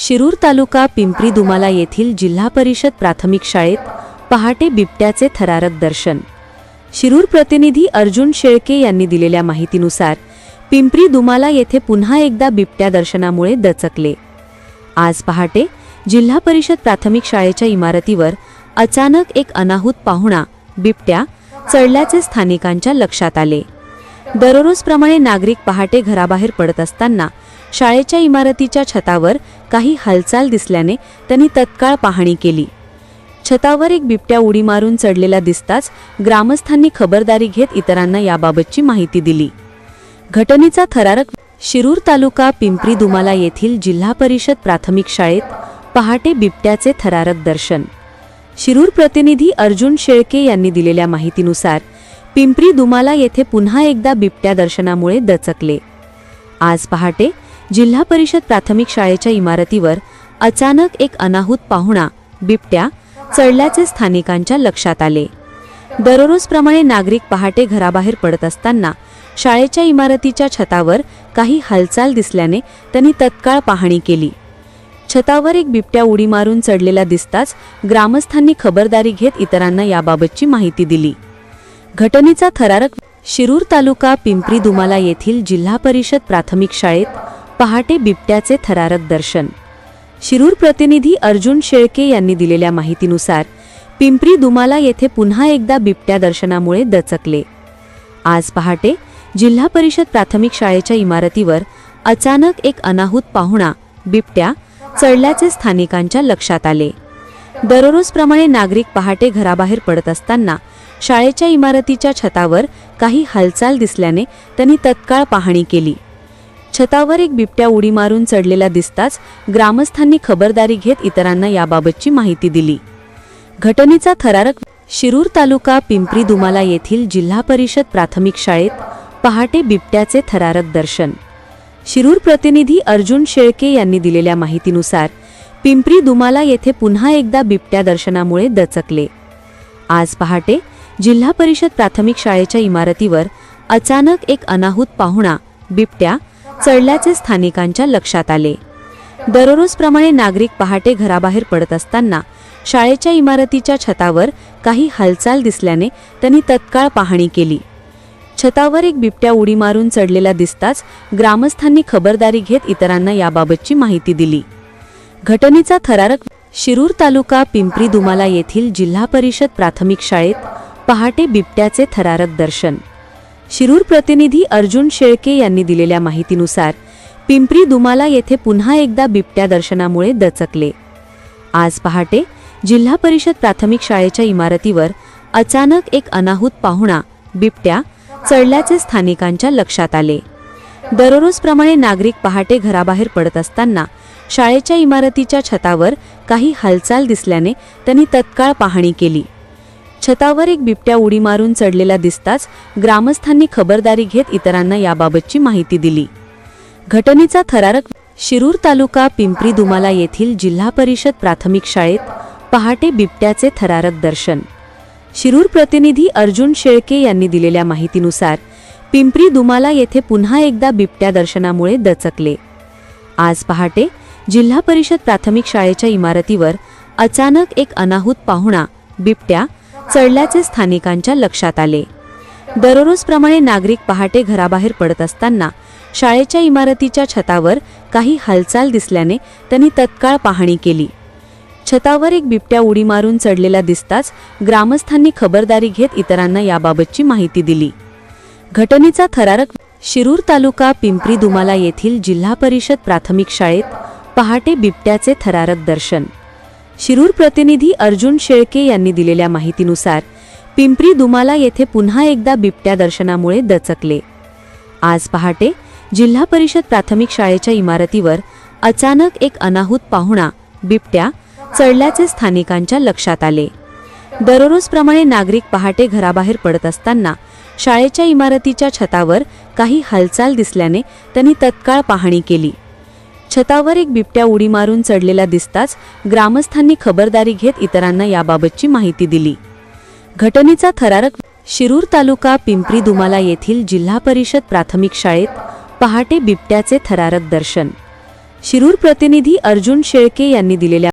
शिरूर तालुका पिंपरी दुमाला येथील जिल्हा परिषद प्राथमिक शाळेत पहाटे बिबट्याचे थरारक दर्शन. शिरूर प्रतिनिधी अर्जुन शेळके यांनी दिलेल्या माहितीनुसार पिंपरी दुमाला येथे पुन्हा एकदा बिबट्या दर्शनामुळे दचकले. आज पहाटे जिल्हा परिषद प्राथमिक शाळेच्या इमारतीवर अचानक एक अनाहूत पाहुणा बिबट्या चढल्याचे स्थानिकांच्या लक्षात आले. दररोजप्रमाणे नागरिक पहाटे घराबाहेर पडत असताना शाळेच्या इमारतीच्या छतावर काही हालचाल दिसल्याने त्यांनी तत्काळ पाहणी केली. छतावर एक बिबट्या उडी मारून चढलेला दिसताच ग्रामस्थांनी खबरदारी घेत इतरांना याबाबतची माहिती दिली. घटनेचा थरारक शिरूर तालुका पिंपरी दुमाला येथील जिल्हा परिषद प्राथमिक शाळेत पहाटे बिबट्याचे थरारक दर्शन. शिरूर प्रतिनिधी अर्जुन शेळके यांनी दिलेल्या माहितीनुसार पिंपरी दुमाला येथे पुन्हा एकदा बिबट्या दर्शनामुळे दचकले. आज पहाटे जिल्हा परिषद प्राथमिक शाळेच्या इमारतीवर अचानक एक अनाहूत पाहुणा बिबट्या चढल्याचे स्थानिकांच्या लक्षात आले. दररोजप्रमाणे नागरिक पहाटे घराबाहेर पडत असताना शाळेच्या इमारतीच्या छतावर काही हालचाल दिसल्याने त्यांनी तत्काळ पाहणी केली. छतावर एक बिबट्या उडी मारून चढलेला दिसताच ग्रामस्थांनी खबरदारी घेत इतरांना याबाबतची माहिती दिली. घटनेचा थरारक शिरूर तालुका पिंपरी दुमाला येथील जिल्हा परिषद प्राथमिक शाळेत पहाटे बिबट्याचे थरारक दर्शन. शिरूर प्रतिनिधी अर्जुन शेळके यांनी दिलेल्या माहितीनुसार पिंपरी दुमाला येथे पुन्हा एकदा बिबट्या दर्शनामुळे दचकले. आज पहाटे जिल्हा परिषद प्राथमिक शाळेच्या इमारतीवर अचानक एक अनाहूत पाहुणा बिबट्या चढल्याचे स्थानिकांच्या लक्षात आले. दररोजप्रमाणे नागरिक पहाटे घराबाहेर पडत असताना शाळेच्या इमारतीच्या छतावर काही हालचाल दिसल्याने त्यांनी तत्काळ पाहणी केली. छतावर एक बिबट्या उडी मारून चढलेला दिसताच ग्रामस्थांनी खबरदारी घेत इतरांना याबाबतची माहिती दिली. घटनेचा थरारक शिरूर तालुका पिंपरी दुमाला येथील जिल्हा परिषद प्राथमिक शाळेत पहाटे बिबट्याचे थरारक दर्शन. शिरूर प्रतिनिधी अर्जुन शेळके यांनी दिलेल्या माहितीनुसार पिंपरी दुमाला येथे पुन्हा एकदा बिबट्या दर्शनामुळे दचकले. आज पहाटे जिल्हा परिषद प्राथमिक शाळेच्या इमारतीवर अचानक एक अनाहूत पाहुणा बिबट्या चढल्याचे स्थानिकांच्या लक्षात आले. दररोजप्रमाणे नागरिक पहाटे घराबाहेर पडत असताना शाळेच्या इमारतीच्या छतावर काही हालचाल दिसल्याने त्यांनी तत्काळ पाहणी केली. छतावर एक बिबट्या उडी मारून चढलेला दिसताच ग्रामस्थांनी खबरदारी घेत इतरांना याबाबतची माहिती दिली. घटनेचा थरारक शिरूर तालुका पिंपरी दुमाला येथील जिल्हा परिषद प्राथमिक शाळेत पहाटे बिबट्याचे थरारक दर्शन शिरूर प्रतिनिधी अर्जुन शेळके यांनी दिलेल्या माहितीनुसार पिंपरी दुमाला येथे पुन्हा एकदा बिबट्या दर्शनामुळे दचकले. आज पहाटे जिल्हा परिषद प्राथमिक शाळेच्या इमारतीवर अचानक एक अनाहूत पाहुणा बिबट्या चढल्याचे स्थानिकांच्या लक्षात आले. दररोजप्रमाणे नागरिक पहाटे घराबाहेर पडत असताना शाळेच्या इमारतीच्या छतावर काही हालचाल दिसल्याने त्यांनी तत्काळ पाहणी केली. छतावर एक बिबट्या उडी मारून चढलेला दिसताच ग्रामस्थांनी खबरदारी घेत इतरांना याबाबतची माहिती दिली. घटनेचा थरारक शिरूर तालुका पिंपरी दुमाला येथील जिल्हा परिषद प्राथमिक शाळेत पहाटे बिबट्याचे थरारक दर्शन. शिरूर प्रतिनिधी अर्जुन शेळके यांनी दिलेल्या माहितीनुसार पिंपरी दुमाला येथे पुन्हा एकदा बिबट्या दर्शनामुळे दचकले. आज पहाटे जिल्हा परिषद प्राथमिक शाळेच्या इमारतीवर अचानक एक अनाहूत पाहुणा बिबट्या चढल्याचे स्थानिकांच्या लक्षात आले. दररोजप्रमाणे नागरिक पहाटे घराबाहेर पडत असताना शाळेच्या इमारतीच्या छतावर काही हालचाल दिसल्याने त्यांनी तत्काळ पाहणी केली. छतावर एक बिबट्या उडी मारून चढलेला दिसताच ग्रामस्थांनी खबरदारी घेत इतरांना याबाबतची माहिती दिली. घटनेचा थरारक शिरूर तालुका पिंपरी दुमाला येथील जिल्हा परिषद प्राथमिक शाळेत पहाटे बिबट्याचे थरारक दर्शन शिरूर प्रतिनिधी अर्जुन शेळके यांनी दिलेल्या माहितीनुसार पिंपरी दुमाला येथे पुन्हा एकदा बिबट्या दर्शनामुळे दचकले. आज पहाटे जिल्हा परिषद प्राथमिक शाळेच्या इमारतीवर अचानक एक अनाहूत पाहुणा बिबट्या चढल्याचे स्थानिकांच्या लक्षात आले. दररोजप्रमाणे नागरिक पहाटे घराबाहेर पडत असताना शाळेच्या इमारतीच्या छतावर काही हालचाल दिसल्याने त्यांनी तत्काळ पाहणी केली. छतावर एक बिबट्या उडी मारून चढलेला दिसताच ग्रामस्थांनी खबरदारी घेत इतरांना याबाबतची माहिती दिली. घटनेचा थरारक शिरूर तालुका पिंपरी दुमाला येथील जिल्हा परिषद प्राथमिक शाळेत पहाटे बिबट्याचे थरारक दर्शन. शिरूर प्रतिनिधी अर्जुन शेळके यांनी दिलेल्या